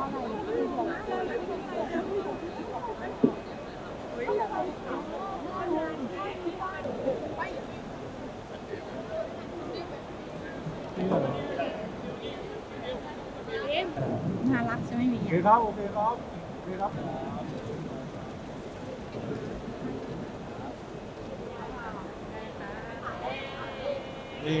ารักใช่ไหมมีโอเคครับโอเคครับโอเคครับนี่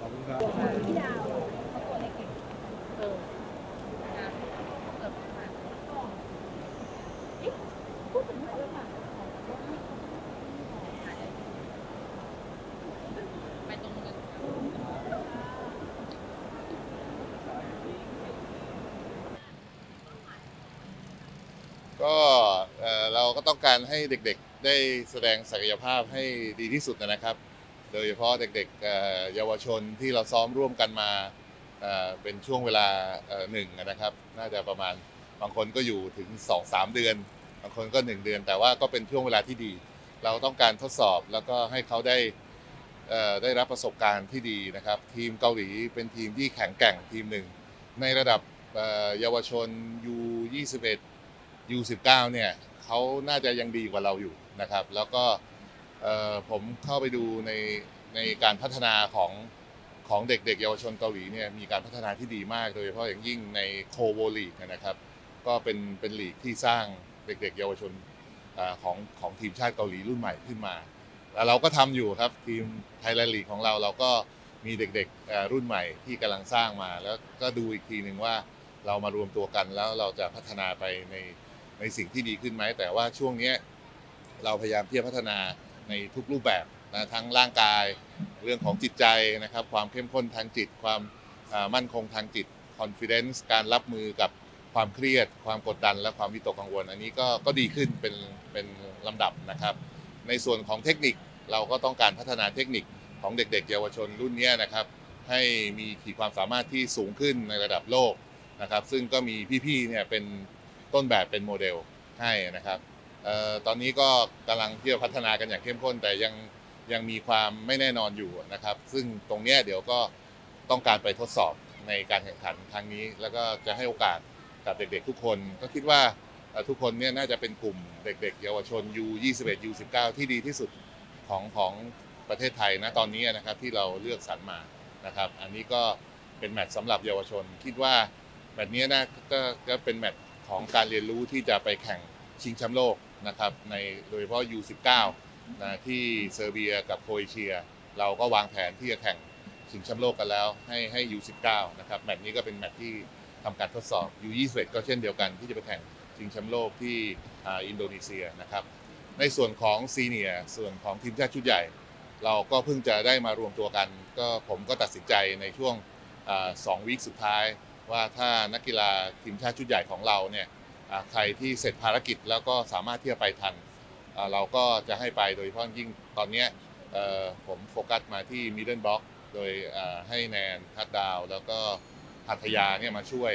ขอบคุณครับ ไปตรงนึง ก็เราก็ต้องการให้เด็กๆได้แสดงศักยภาพให้ดีที่สุดนะครับ โดยเฉพาะเด็กๆเยาวชนที่เราซ้อมร่วมกันมาเป็นช่วงเวลาหนึ่งนะครับ น่าจะประมาณบางคนก็อยู่ถึง 2-3 เดือน บางคนก็ 1 เดือน แต่ว่าก็เป็นช่วงเวลาที่ดี เราต้องการทดสอบแล้วก็ให้เขาได้ได้รับประสบการณ์ที่ดีนะครับ ทีมเกาหลีเป็นทีมที่แข็งแกร่งทีมหนึ่ง ในระดับเอ่อเยาวชน U21 U19 เนี่ยเขาน่าจะยังดีกว่าเราอยู่นะครับ แล้วก็ผมเข้าไปดูในในการพัฒนาของของเด็กๆ เยาวชนเกาหลีเนี่ยมีการพัฒนาที่ดีมาก โดยเฉพาะอย่างยิ่งในโคโวลีกนะครับ ก็เป็นเป็นลีกที่สร้างเด็กๆ เยาวชนอของของทีมชาติเกาหลีรุ่นใหม่ขึ้นมาแล้วเราก็ทำอยู่ครับทีมไทยแลนด์ลีกของเราเราก็มีเด็กๆรุ่นใหม่ที่กำลังสร้างมา แล้วก็ดูอีกทีหนึ่งว่าเรามารวมตัวกันแล้วเราจะพัฒนาไปใน ในสิ่งที่ดีขึ้นไหม แต่ว่าช่วงนี้เราพยายามที่จะพัฒนาในทุกรูปแบบนะทั้งร่างกายเรื่องของจิตใจนะครับ ความเข้มข้นทางจิต ความมั่นคงทางจิต confidence การรับมือกับความเครียด ความกดดัน และความวิตกกังวล อันนี้ก็ก็ดีขึ้นเป็นเป็นลำดับนะครับ ในส่วนของเทคนิคเราก็ต้องการพัฒนาเทคนิคของเด็ก ๆ เยาวชนรุ่นนี้นะครับ ให้มีขีดความสามารถที่สูงขึ้นในระดับโลกนะครับ ซึ่งก็มีพี่ๆเนี่ยเป็น ต้นแบบเป็นโมเดลให้นะครับออตอนนี้ก็กำลังที่จะพัฒนากันอย่างเข้มข้น แต่ยังยังมีความไม่แน่นอนอยู่นะครับ ซึ่งตรงนี้เดี๋ยวก็ต้องการไปทดสอบในการแข่งขันครั้งนี้ แล้วก็จะให้โอกาสกับเด็กๆ ทุกคน ก็คิดว่าทุกคนเนี่ยน่าจะเป็นกลุ่มเด็กๆ เยาวชน U21 U19 ที่ดีที่สุดของของประเทศไทยนะตอนนี้นะครับที่เราเลือกสรรมานะครับ อันนี้ก็เป็นแมตช์สำหรับเยาวชน คิดว่าแมตช์นี้นะก็ก็เป็นแมตช์ ของการเรียนรู้ที่จะไปแข่งชิงแชมป์โลกนะครับในโดยเฉพาะ U19 นะที่เซอร์เบียกับโครเอเชีย เราก็วางแผนที่จะแข่งชิงแชมป์โลกกันแล้วให้ให้ U19 นะครับแมตช์นี้ก็เป็นแมตช์ที่ทำการทดสอบ U21 ก็เช่นเดียวกันที่จะไปแข่งชิงแชมป์โลกที่อ,อินโดนีเซียนะครับในส่วนของซีเนียส่วนของทีมชาติชุดใหญ่ เราก็เพิ่งจะได้มารวมตัวกัน ก็ผมก็ตัดสินใจในช่วงสองวีคสุดท้าย ว่าถ้านักกีฬาทีมชาติชุดใหญ่ของเราเนี่ยใครที่เสร็จภารกิจแล้วก็สามารถที่จะไปทันเราก็จะให้ไปโดยเฉพาะยิ่งตอนนี้ผมโฟกัสมาที่มิดเดิลบล็อกโดยให้แนนทัดดาว แล้วก็หัตยาเนี่ยมาช่วย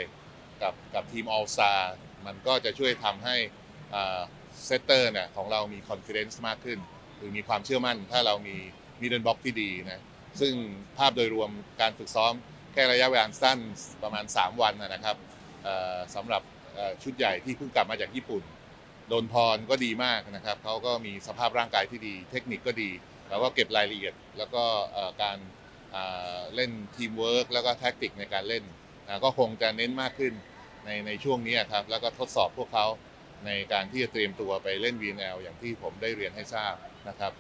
กับกับทีมออลสตามันก็จะช่วยทำให้เซตเตอร์เนี่ยของเรามีคอนฟ idence มากขึ้นคือมีความเชื่อมั่นถ้าเรามีมิดเดิลบล็อกที่ดีนะซึ่งภาพโดยรวมการฝึกซ้อม แค่ระยะเวลาสั้นประมาณ 3 วันนะครับสำหรับชุดใหญ่ที่เพิ่งกลับมาจากญี่ปุ่นโดนพรก็ดีมากนะครับเขาก็มีสภาพร่างกายที่ดี เทคนิคก็ดี แล้วก็เก็บรายละเอียด แล้วก็การเล่นทีมเวิร์กแล้วก็แท็กติกในการเล่นก็คงจะเน้นมากขึ้นในในช่วงนี้ครับแล้วก็ทดสอบพวกเขาในการที่จะเตรียมตัวไปเล่น VNL อย่างที่ผมได้เรียนให้ทราบนะครับ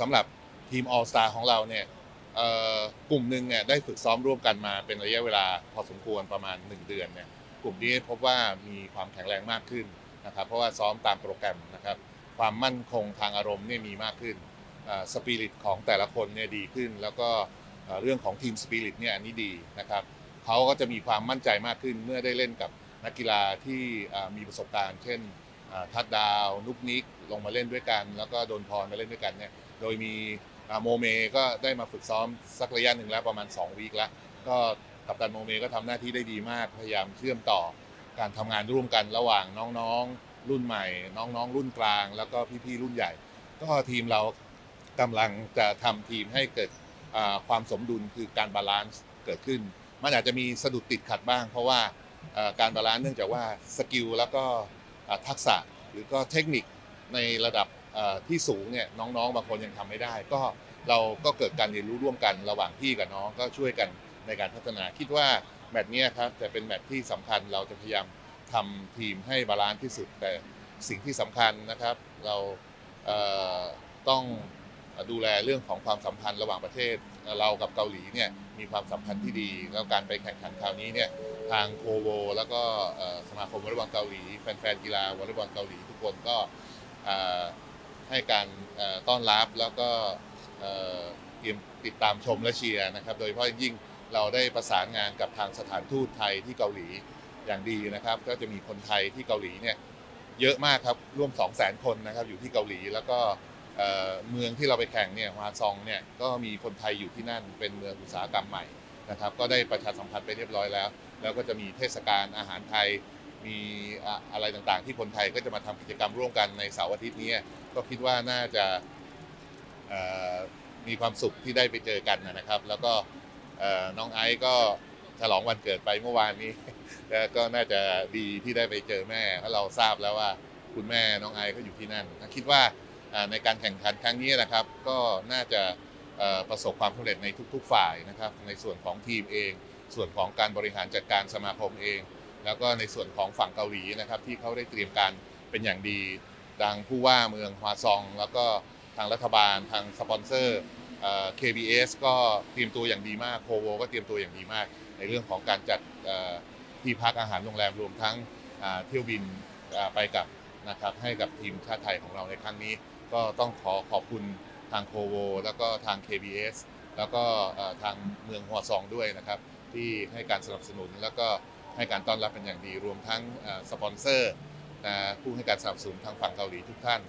สำหรับทีม All Star ของเราเนี่ย กลุ่มหนึ่งเนี่ยได้ฝึกซ้อมร่วมกันมาเป็นระยะเวลาพอสมควรประมาณ 1 เดือนเนี่ยกลุ่มนี้พบว่ามีความแข็งแรงมากขึ้นนะครับเพราะว่าซ้อมตามโปรแกรมนะครับความมั่นคงทางอารมณ์เนี่ยมีมากขึ้นสปิริตของแต่ละคนเนี่ยดีขึ้น แล้วก็เรื่องของทีมสปิริตเนี่ยอันนี้ดีนะครับเขาก็จะมีความมั่นใจมากขึ้นเมื่อได้เล่นกับนักกีฬาที่มีประสบการณ์ เช่นทัดดาวนุกนิกลงมาเล่นด้วยกัน แล้วก็โดนพรมาเล่นด้วยกันเนี่ยโดยมี โมเมก็ได้มาฝึกซ้อมสักระยะหนึ่งแล้วประมาณ 2 วีคแล้ว ก็กัปตันโมเมก็ทำหน้าที่ได้ดีมากพยายามเชื่อมต่อการทำงานร่วมกันระหว่างน้องๆ รุ่นใหม่ น้องๆ รุ่นกลาง แล้วก็พี่ๆรุ่นใหญ่ ก็ทีมเรากำลังจะทำทีมให้เกิดความสมดุลคือการบาลานซ์เกิดขึ้น มันอาจจะมีสะดุดติดขัดบ้าง เพราะว่าการบาลานซ์เนื่องจากว่าสกิลแล้วก็ทักษะหรือก็เทคนิคในระดับ ที่สูงเนี่ยน้องๆบางคนยังทำไม่ได้ ก็เราก็เกิดการเรียนรู้ร่วมกันระหว่างพี่กับน้องก็ช่วยกันในการพัฒนาคิดว่าแมตช์เนี้ยครับจะเป็นแมตช์ที่สำคัญเราจะพยายามทำทีมให้บาลานซ์ที่สุด แต่สิ่งที่สำคัญนะครับ เราเต้องดูแลเรื่องของความสัมพันธ์ระหว่างประเทศเรากับเกาหลีเนี่ยมีความสัมพันธ์ที่ดี แล้วการไปแข่งขันคราวนี้เนี่ยทางโคโว แล้วก็สมาคมวอลเลย์บอลเกาหลี แฟนๆกีฬาวอลเลย์บอลเกาหลีทุกคนก็ ให้การต้อนรับแล้วก็ติดตามชมและเชียร์นะครับ โดยเฉพาะยิ่งเราได้ประสานงานกับทางสถานทูตไทยที่เกาหลีอย่างดีนะครับ ก็จะมีคนไทยที่เกาหลีเนี่ยเยอะมากครับร่วม 2 0 0 0 0 0 คนนะครับอยู่ที่เกาหลี แล้วก็เมืองที่เราไปแข่งเนี่ยฮวาซองเนี่ยก็มีคนไทยอยู่ที่นั่นเป็นเมืองอุตสาหกรรมใหม่นะครับ ก็ได้ประชาสัมพันธ์ไปเรียบร้อยแล้ว แล้วก็จะมีเทศกาลอาหารไทยมีอะอะไรต่างๆ ที่คนไทยก็จะมาทำกิจกรรมร่วมกันในเสาร์อาทิตย์นี้ ก็คิดว่าน่าจะมีความสุขที่ได้ไปเจอกันนะครับ แล้วก็น้องไอซ์ก็ฉลองวันเกิดไปเมื่อวานนี้ก็น่าจะดีที่ได้ไปเจอแม่เพราะเราทราบแล้วว่าคุณแม่น้องไอซ์ก็อยู่ที่นั่นคิดว่าในการแข่งขันครั้งนี้นะครับ ก็น่าจะประสบความสำเร็จในทุก ๆ ฝ่ายนะครับ ในส่วนของทีมเอง ส่วนของการบริหารจัดการสมาคมเอง แล้วก็ในส่วนของฝั่งเกาหลีนะครับ ที่เขาได้เตรียมการเป็นอย่างดี ดังผู้ว่าเมืองฮวาซอง แล้วก็ทางรัฐบาลทางสปอนเซอร์ KBS ก็เตรียมตัวอย่างดีมากโคโวก็เตรียมตัวอย่างดีมาก ในเรื่องของการจัดที่พักอาหารโรงแรมรวมทั้งเที่ยวบินไปกับนะครับให้กับทีมชาติไทยของเราในครั้งนี้ ก็ต้องขอขอบคุณทางโคโวแล้วก็ทาง KBS แล้วก็ทางเมืองฮัวซองด้วยนะครับ ที่ให้การสนับสนุนแล้วก็ให้การต้อนรับเป็นอย่างดีรวมทั้งสปอนเซอร์ ผู้ให้การสนับสนุนทางฝั่งเกาหลีทุกท่าน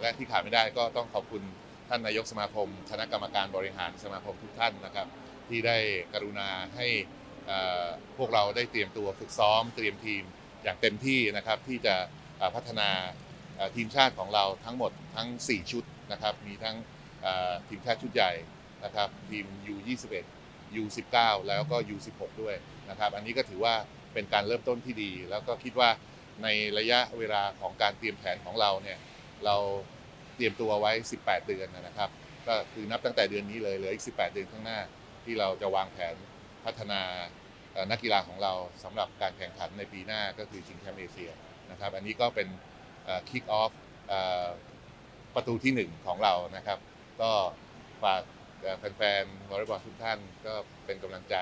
และที่ขาดไม่ได้ก็ต้องขอบคุณท่านนายกสมาคม คณะกรรมการบริหารสมาคมทุกท่านนะครับ ที่ได้กรุณาให้พวกเราได้เตรียมตัวฝึกซ้อม เตรียมทีมอย่างเต็มที่นะครับที่จะพัฒนาทีมชาติของเราทั้งหมดทั้ง 4 ชุดนะครับ มีทั้งทีมชาติชุดใหญ่นะครับทีม U21 U19 แล้วก็ U16 ด้วยนะครับ อันนี้ก็ถือว่าเป็นการเริ่มต้นที่ดี แล้วก็คิดว่า ในระยะเวลาของการเตรียมแผนของเราเนี่ยเราเตรียมตัวไว้ 18 เดือนนะครับ ก็คือนับตั้งแต่เดือนนี้เลยเหลืออีก 18 เดือนข้างหน้า ที่เราจะวางแผนพัฒนานักกีฬาของเราสำหรับการแข่งขันในปีหน้าก็คือชิงแชมป์เอเชียนะครับ อันนี้ก็เป็นคิกออฟประตูที่หนึ่งของเรานะครับ ก็ฝากแฟนๆวอลเลย์บอลทุกท่านก็เป็นกำลังใจ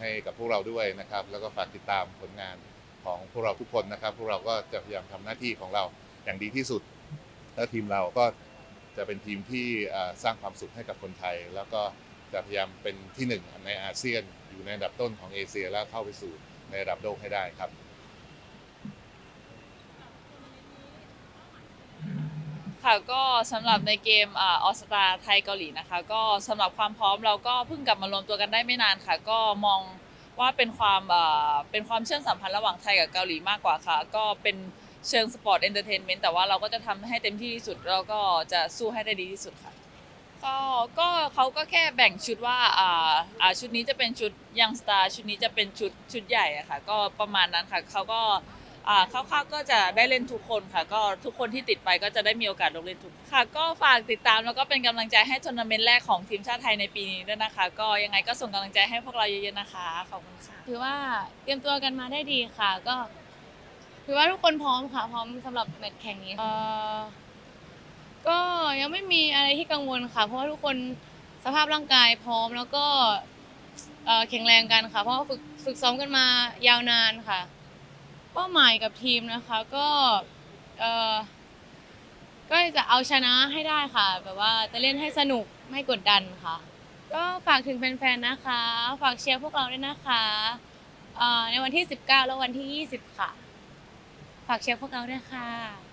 ให้กับพวกเราด้วยนะครับ แล้วก็ฝากติดตามผลงาน ของพวกเราทุกคนนะครับ พวกเราก็จะพยายามทำหน้าที่ของเราอย่างดีที่สุด แล้วทีมเราก็จะเป็นทีมที่สร้างความสุขให้กับคนไทย แล้วก็จะพยายามเป็นที่หนึ่งในอาเซียน อยู่ในอันดับต้นของเอเชียแล้วเข้าไปสู่ในระดับโลกให้ได้ครับค่ะก็สำหรับในเกมออสตาไทยเกาหลีนะคะ ก็สำหรับความพร้อมเราก็เพิ่งกลับมารวมตัวกันได้ไม่นานค่ะ ก็มอง ว่าเป็นความเป็นความเชื่อมสัมพันธ์ระหว่างไทยกับเกาหลีมากกว่าค่ะ ก็เป็นเชิงสปอร์ตเอนเตอร์เทนเมนต์แต่ว่าเราก็จะทำให้เต็มที่ที่สุดเราก็จะสู้ให้ได้ดีที่สุดค่ะก็ก็เขาก็แค่แบ่งชุดว่าอ่าอ่าชุดนี้จะเป็นชุดยังสตาร์ชุดนี้จะเป็นชุดชุดใหญ่อะค่ะ ก็ประมาณนั้นค่ะเขาก็ อ่าคร่าวๆก็จะได้เล่นทุกคนค่ะ ก็ทุกคนที่ติดไปก็จะได้มีโอกาสลงเล่นทุกค่ะ ก็ฝากติดตามแล้วก็เป็นกำลังใจให้ทัวร์นาเมนต์แรกของทีมชาติไทยในปีนี้ด้วยนะคะ ก็ยังไงก็ส่งกำลังใจให้พวกเราเยอะๆนะคะขอบคุณค่ะ ถือว่าเตรียมตัวกันมาได้ดีค่ะ ก็ถือว่าทุกคนพร้อมค่ะ พร้อมสำหรับแมตช์แข่งนี้เอ่อก็ยังไม่มีอะไรที่กังวลค่ะ เพราะว่าทุกคนสภาพร่างกายพร้อมแล้วก็เอ่อแข็งแรงกันค่ะ เพราะว่าฝึกฝึกซ้อมกันมายาวนานค่ะ เป้าหมายกับทีมนะคะก็เออก็จะเอาชนะให้ได้ค่ะ แบบว่าจะเล่นให้สนุกไม่กดดันค่ะ ก็ฝากถึงแฟนๆนะคะ ฝากเชียร์พวกเราด้วยนะคะเอ่อในวันที่ 19 และวันที่ 20 ค่ะ ฝากเชียร์พวกเราด้วยค่ะ